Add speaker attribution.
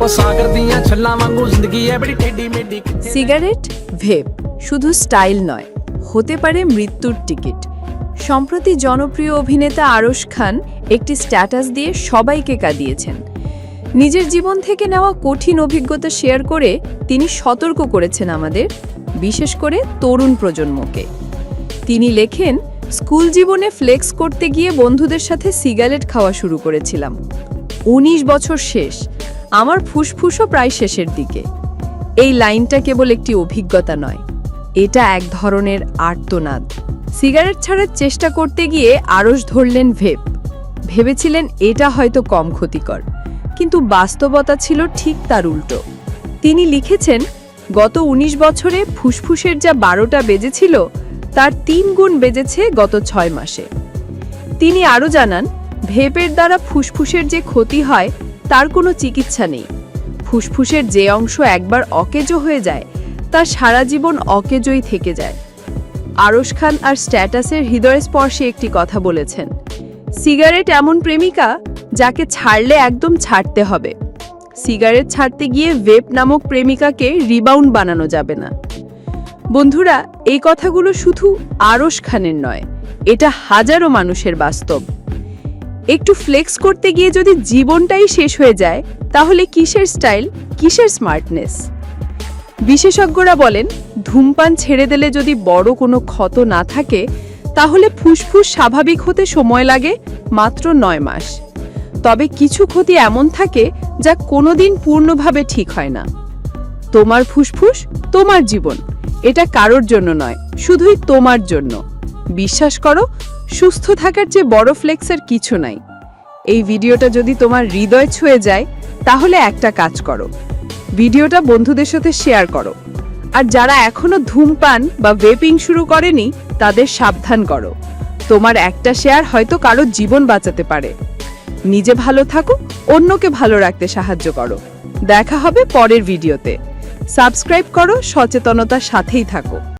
Speaker 1: ਉਹ ਸਾਗਰ ਦੀਆਂ ਛੱਲਾਂ ਵਾਂਗੂ ਜ਼ਿੰਦਗੀ ਐ ਬੜੀ ਟੇਢੀ ਮੇਢੀ ਕਿੱਥੇ
Speaker 2: সিগারেট ভেপ শুধু স্টাইল নয় হতে পারে মৃত্যুর টিকিট সম্প্রতি জনপ্রিয় অভিনেতা আরশ খান একটি স্ট্যাটাস দিয়ে সবাইকে কাঁদিয়েছেন নিজের জীবন থেকে নেওয়া কঠিন অভিজ্ঞতা শেয়ার করে তিনি সতর্ক করেছেন আমাদের বিশেষ করে তরুণ প্রজন্মকে তিনি লেখেন স্কুল জীবনে ফ্লেক্স করতে গিয়ে বন্ধুদের সাথে সিগারেট খাওয়া শুরু করেছিলাম ১৯ বছর শেষ আমার ফুসফুসও প্রায় শেষের দিকে। এই লাইনটা কেবল একটি অভিজ্ঞতা নয়, এটা এক ধরনের আর্তনাদ। সিগারেট ছাড়ার চেষ্টা করতে গিয়ে আড়স ধরলেন ভেপ ভেবেছিলেন এটা হয়তো কম ক্ষতিকর, কিন্তু বাস্তবতা ছিল ঠিক তার উল্টো। তিনি লিখেছেন, গত ১৯ বছরে ফুসফুসের যা বারোটা বেজেছিল, তার তিন গুণ বেজেছে গত ছয় মাসে। তিনি আরও জানান ভেপের দ্বারা ফুসফুসের যে ক্ষতি হয় তার কোনো চিকিৎসা নেই। ফুসফুসের যে অংশ একবার অকেজো হয়ে যায়, তা সারা জীবন অকেজোই থেকে যায়। আরশ খান আর স্ট্যাটাসের হৃদয়স্পর্শে একটি কথা বলেছেন, সিগারেট এমন প্রেমিকা যাকে ছাড়লে একদম ছাড়তে হবে। সিগারেট ছাড়তে গিয়ে ভেপ নামক প্রেমিকাকে রিবাউন্ড বানানো যাবে না। বন্ধুরা, এই কথাগুলো শুধু আরশ খানের নয়, এটা হাজারো মানুষের বাস্তব। একটু ফ্লেক্স করতে গিয়ে যদি জীবনটাই শেষ হয়ে যায়, তাহলে কিসের স্টাইল কিসের স্মার্টনেস বিশেষজ্ঞরা বলেন, ধূমপান ছেড়ে দিলে যদি বড় কোনো ক্ষত না থাকে, তাহলে ফুসফুস স্বাভাবিক হতে সময় লাগে, মাত্র নয় মাস। তবে কিছু ক্ষতি এমন থাকে যা কোনোদিন পূর্ণভাবে ঠিক হয় না। তোমার ফুসফুস, তোমার জীবন। এটা কারোর জন্য নয়, শুধুই তোমার জন্য। বিশ্বাস করো, সুস্থ থাকার চেয়ে বড় ফ্লেক্সের কিছু নাই। এই ভিডিওটা যদি তোমার হৃদয় ছুঁয়ে যায়, তাহলে একটা কাজ করো। ভিডিওটা বন্ধুদের সাথে শেয়ার করো। আর যারা এখনও ধূমপান বা ভেপিং শুরু করেনি, তাদের সাবধান করো। তোমার একটা শেয়ার হয়তো কারও জীবন বাঁচাতে পারে। নিজে ভালো থাকো, অন্যকে ভালো রাখতে সাহায্য করো। দেখা হবে পরের ভিডিওতে। সাবস্ক্রাইব করো, সচেতনতার সাথেই থাকো।